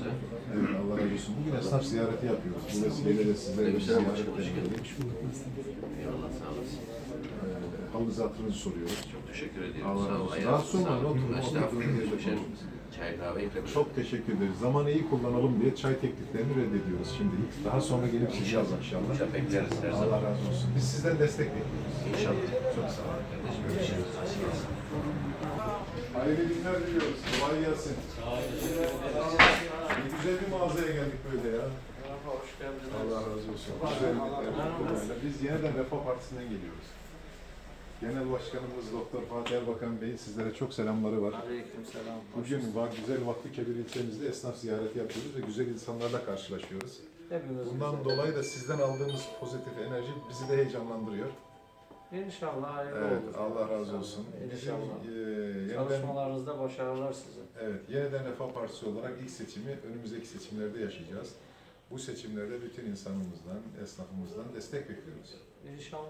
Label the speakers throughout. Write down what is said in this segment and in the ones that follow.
Speaker 1: güzel.
Speaker 2: Evet Allah razı olsun. Bugün esnaf ziyareti yapıyoruz. Bu vesileyle de sizlere bir ziyaret edelim.
Speaker 1: Eyvallah sağ olasın.
Speaker 2: Ee, Halınızı hatırınızı soruyoruz.
Speaker 1: Çok teşekkür ediyorum.
Speaker 2: Allah
Speaker 1: sağ
Speaker 2: razı
Speaker 1: ol.
Speaker 2: olsun. Rahatsız olmayın, oturun, oturun.
Speaker 1: Çay kahve
Speaker 2: Çok teşekkür ederiz. Zamanı iyi kullanalım diye çay tekliflerini reddediyoruz şimdilik. Daha sonra gelip sileceğiz inşallah.
Speaker 1: İnşallah bekleriz her
Speaker 2: Allah
Speaker 1: zaman.
Speaker 2: razı olsun. Biz sizden destek bekliyoruz.
Speaker 1: İnşallah. Çok sağ olun. Görüşürüz.
Speaker 2: Hayırlı günler diliyoruz. Kolay gelsin. Ne güzel bir mağazaya geldik böyle ya.
Speaker 3: Hoş geldiniz.
Speaker 2: Allah razı olsun. Güzel bir Biz yeniden Refah Partisi'nden geliyoruz. Genel Başkanımız Doktor Fatih Erbakan Bey'in sizlere çok selamları var.
Speaker 3: Aleyküm selam.
Speaker 2: Bugün var güzel Vakfı Kebir ilçemizde esnaf ziyareti yapıyoruz ve güzel insanlarla karşılaşıyoruz.
Speaker 3: Hepimiz
Speaker 2: Bundan
Speaker 3: güzel.
Speaker 2: dolayı da sizden aldığımız pozitif enerji bizi de heyecanlandırıyor.
Speaker 3: İnşallah hayırlı
Speaker 2: Evet,
Speaker 3: olur.
Speaker 2: Allah razı olsun. Bizim
Speaker 3: İnşallah.
Speaker 2: e, yeniden,
Speaker 3: Çalışmalarınızda başarılar size.
Speaker 2: evet, yeniden Refah Partisi olarak ilk seçimi önümüzdeki seçimlerde yaşayacağız. Bu seçimlerde bütün insanımızdan, esnafımızdan destek bekliyoruz.
Speaker 3: İnşallah.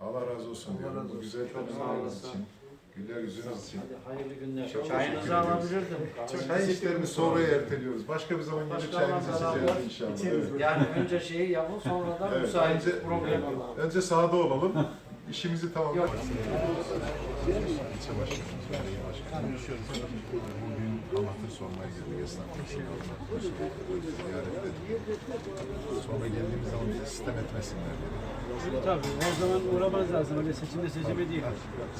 Speaker 2: Allah razı olsun
Speaker 3: Allah
Speaker 2: diyorum.
Speaker 3: razı
Speaker 2: Bu
Speaker 3: olsun.
Speaker 2: güzel
Speaker 3: Çok sağ
Speaker 2: çalışmalarınız
Speaker 3: olasın.
Speaker 2: için, güler yüzünüz için.
Speaker 3: Hadi hayırlı günler.
Speaker 2: Çok
Speaker 3: Çayınızı alabilirdim.
Speaker 2: Çay işlerini sonraya erteliyoruz. Başka bir zaman gelip çayınızı
Speaker 3: beraber
Speaker 2: inşallah.
Speaker 3: içeriz.
Speaker 2: Evet.
Speaker 3: Yani önce şeyi yapın sonradan
Speaker 2: Evet,
Speaker 3: müsait
Speaker 2: önce-
Speaker 3: problem yok.
Speaker 2: Önce sahada olalım. İşimizi tamamlayalım.
Speaker 3: Yok.
Speaker 2: İlçe başkanımız, belediye başkanımız. Bugün anahtar sormaya girdik esnafın ziyarette. Sonra geldiğimiz zaman bizi sistem etmesinler dedi.
Speaker 4: Tabii o zaman uğramaz lazım. Öyle seçimde seçime değil.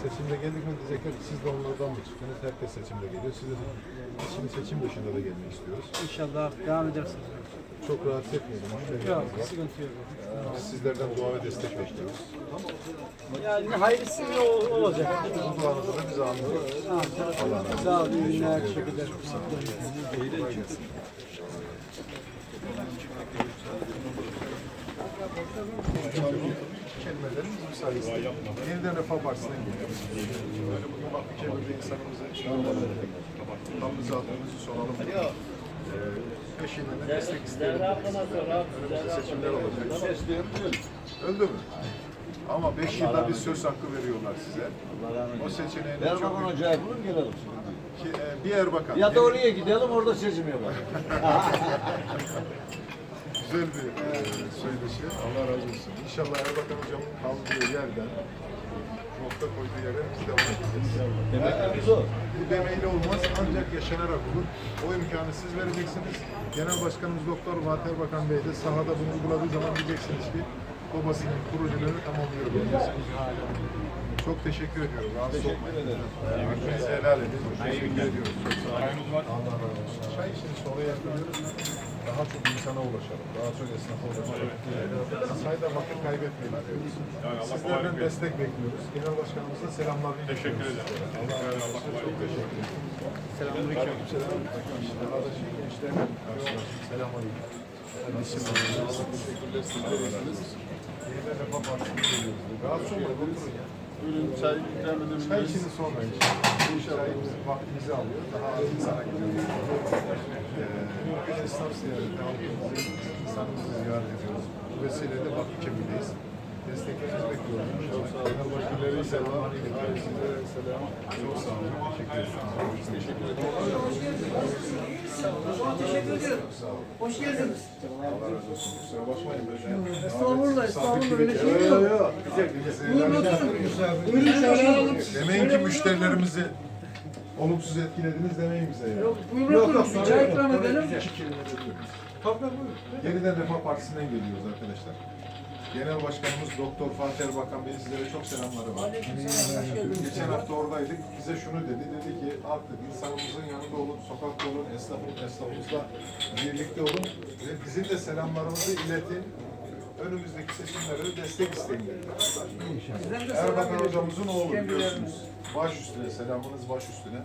Speaker 2: Seçimde geldik mi diyecekler siz de onlardan mı çıktınız? Herkes seçimde geliyor. Siz de şimdi seçim dışında da gelmek istiyoruz.
Speaker 4: İnşallah devam edersiniz.
Speaker 2: Çok rahatsız etmeyelim.
Speaker 4: Yok, sıkıntı yok.
Speaker 2: Biz sizlerden dua ve destek bekliyoruz.
Speaker 4: Yani hayırlısı ne ol- olacak.
Speaker 2: Bu duanızı da bize anlıyoruz. Allah razı olsun.
Speaker 4: Sağ olun, iyi günler, teşekkür ederim.
Speaker 2: Kolay gelsin. Kelimelerimiz müsaadesi. Yeniden Refah Partisi'nden geliyoruz. Böyle bugün Vakfı Kebir'de insanımızı. Hakkımızı adımızı soralım. Peşinden de destek isteyelim. Önümüzde seçimler olacak. Öldü mü? Ama 5 yılda bir söz hakkı veriyorlar size. O seçeneğini çok
Speaker 5: Erbakan Hoca'ya bulun gelelim.
Speaker 2: Ki, e, bir Erbakan.
Speaker 5: Ya da oraya gidelim orada seçim yapalım.
Speaker 2: Güzel bir e, söyleşi. Allah razı olsun. İnşallah Erbakan Hocam'ın kaldığı yerden nokta koyduğu yerden biz devam edeceğiz.
Speaker 5: Demekimiz o.
Speaker 2: Bu demeyle olmaz ancak yaşanarak olur. O imkanı siz vereceksiniz. Genel Başkanımız Doktor Fatih Erbakan Bey de sahada bunu uyguladığı zaman diyeceksiniz ki babasının projelerini tamamlıyor. Çok teşekkür ediyorum. Rahatsız olmayın. Hakkınızı helal edin. Teşekkür ediyoruz. Çok sağ olun. Allah razı olsun. Çay işini sonra yapıyoruz. Daha çok insana ulaşalım. Daha çok esnafa ulaşalım. Sayda vakit kaybetmeyin diyoruz. Sizlerden destek bekliyoruz. Genel Başkanımıza selamlar. Teşekkür ederim. Allah razı olsun. Çok teşekkür ederim. Selamünaleyküm. Karşılaştık. Selamünaleyküm. Teşekkürler. Sizler iyisiniz. Yeniden Refah Partisi'ne geliyoruz. Rahatsız olmayın. Oturun ya.
Speaker 5: Buyurun çay ikram edelim.
Speaker 2: Çay işini sonra inşallah. Bu çay bizim vaktimizi alıyor. Daha az insana gidiyoruz. Ee, esnaf ziyareti halkımızı, insanımızı ziyaret ediyoruz. Bu vesileyle. Desteklerinizi bekliyoruz inşallah. Başkanları selam. Size selam. Çok sağ olun. Teşekkür ederim. Teşekkür ederim.
Speaker 6: Hoş geldiniz.
Speaker 2: Allah razı olsun. Kusura bakmayın.
Speaker 6: Estağfurullah, estağfurullah. Öyle şey
Speaker 2: Yok,
Speaker 6: yok.
Speaker 2: yok. Bizi
Speaker 6: Buyurun oturun. Buyurun şöyle.
Speaker 2: Demeyin ki müşterilerimizi olumsuz etkilediniz demeyin bize ya.
Speaker 6: Yok, buyurun oturun. Çay ikram edelim.
Speaker 2: Yeniden Refah Partisi'nden geliyoruz arkadaşlar. Genel Başkanımız Doktor Fatih Erbakan Bey sizlere çok selamları var. Geçen hafta oradaydık. Bize şunu dedi. Dedi ki artık insanımızın yanında olun, sokakta olun, esnafın, esnafımızla birlikte olun. Ve bizim de selamlarımızı iletin. Önümüzdeki seçimlere de destek isteyin Erbakan hocamızın oğlu biliyorsunuz. Baş üstüne, selamınız baş üstüne.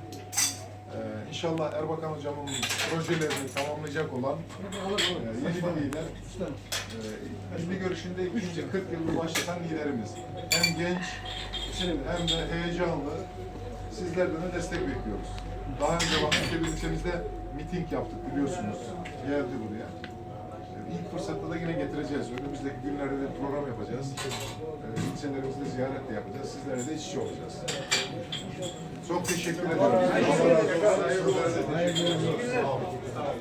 Speaker 2: Ee, inşallah Erbakan hocamın projelerini tamamlayacak olan e, yeni lider, e, milli görüşünde ikinci 40 yılını başlatan liderimiz. Hem genç hem de heyecanlı. Sizlerden de destek bekliyoruz. Daha önce Vakıftepe ilçemizde miting yaptık biliyorsunuz. Geldi buraya. İlk fırsatta da yine getireceğiz. Önümüzdeki günlerde de program yapacağız. E, ilçelerimizde ziyaret de yapacağız. Sizlerle de içe olacağız. Çok teşekkür ederim. Razı olsun.